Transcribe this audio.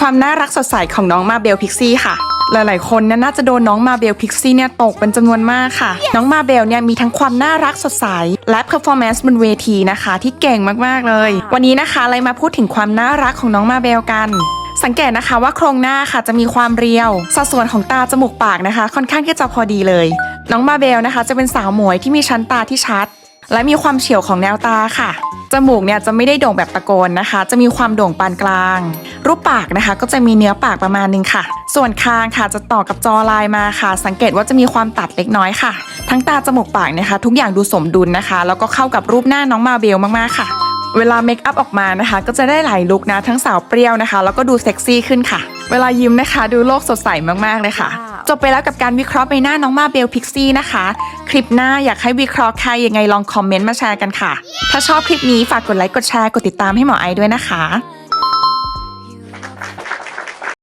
ความน่ารักสดใสของน้องมาเบลพิกซี่ค่ะ หลาย ๆ คนเนี่ยน่าจะโดนน้องมาเบลพิกซี่เนี่ยตกเป็นจำนวนมากค่ะ น้องมาเบลเนี่ยมีทั้งความน่ารักสดใส และเพอร์ฟอร์แมนซ์บนเวทีนะคะ ที่เก่งมาก ๆ เลย วันนี้นะคะเลยมาพูดถึงความน่ารักของน้องมาเบลกันสังเกตนะคะว่าโครงหน้าค่ะจะมีความเรียว สัดส่วนของตาจมูกปากนะคะ ค่อนข้างที่จะพอดีเลย น้องมาเบลนะคะ จะเป็นสาวหมวยที่มีชั้นตาที่ชัด และมีความเฉียวของแนวตาค่ะ จมูกเนี่ยจะไม่ได้โด่งแบบตะโกนนะคะ จะมีความโด่งปานกลาง รูปปากนะคะ ก็จะมีเนื้อปากประมาณนึงค่ะ ส่วนคางค่ะจะต่อกับจอลายมาค่ะ สังเกตว่าจะมีความตัดเล็กน้อยค่ะ ทั้งตาจมูกปากนะคะ ทุกอย่างดูสมดุลนะคะ แล้วก็เข้ากับรูปหน้าน้องมาเบลมากๆค่ะ เวลาเมคอัพออกมานะคะ ก็จะได้หลายลุคนะทั้งสาวเปรี้ยวนะคะ แล้วก็ดูเซ็กซี่ขึ้นค่ะ เวลายิ้มนะคะ ดูโลกสดใสมากๆเลยค่ะ จบไปแล้วกับการวิเคราะห์ใบหน้าน้องมาเบลพิกซี่นะคะ คลิปหน้าอยากให้วิเคราะห์ใครยังไงลองคอมเมนต์มาแชร์กันค่ะ ถ้าชอบคลิปนี้ฝากกดไลค์กดแชร์กดติดตามให้หมอไอด้วยนะคะ